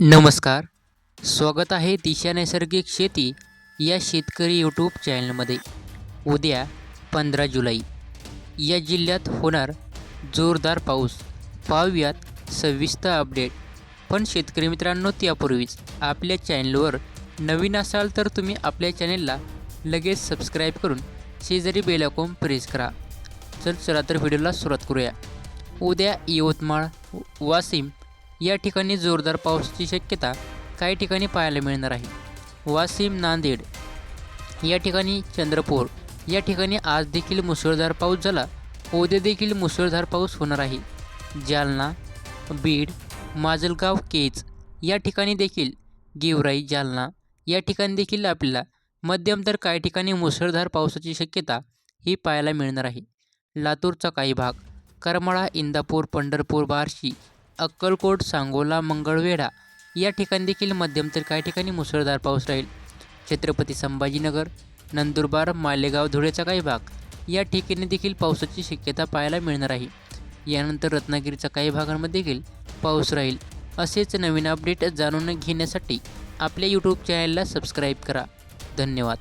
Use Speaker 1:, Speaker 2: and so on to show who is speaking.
Speaker 1: नमस्कार. स्वागत आहे दिशा नैसर्गिक शेती या शेतकरी यूट्यूब चॅनलमध्ये उद्या पंधरा जुलै. या जिल्ह्यात होणार जोरदार पाऊस. पाहूयात सविस्तर अपडेट पण शेतकरी मित्रांनो त्यापूर्वीच आपल्या चॅनलवर नवीन असाल तर तुम्ही आपल्या चॅनलला लगेच सबस्क्राईब करून शेजारी बेल प्रेस करा. चल चला तर व्हिडिओला सुरुवात करूया. उद्या यवतमाळ वाशिम या ठिकाणी जोरदार पावसाची शक्यता काही ठिकाणी पाहायला मिळणार आहे. वाशिम नांदेड या ठिकाणी चंद्रपूर या ठिकाणी आज देखील मुसळधार पाऊस झाला. उद्या देखील मुसळधार पाऊस होणार आहे. जालना बीड माजलगाव केज या ठिकाणी देखील गेवराई जालना या ठिकाणी देखील आपल्याला मध्यम तर काही ठिकाणी मुसळधार पावसाची शक्यता ही पाहायला मिळणार आहे. लातूरचा काही भाग करमाळा इंदापूर पंढरपूर बार्शी अक्कलकोट सांगोला मंगळवेढा या ठिकाणी देखील मध्यम तर काही ठिकाणी मुसळधार पाऊस राहील. छत्रपती संभाजीनगर नंदुरबार मालेगाव धुळेचा काही भाग या ठिकाणी देखील पावसाची शक्यता पाहायला मिळणार आहे. यानंतर रत्नागिरीच्या काही भागांमध्ये देखील पाऊस राहील. असेच नवीन अपडेट जाणून घेण्यासाठी आपल्या यूट्यूब चॅनलला सबस्क्राईब करा. धन्यवाद.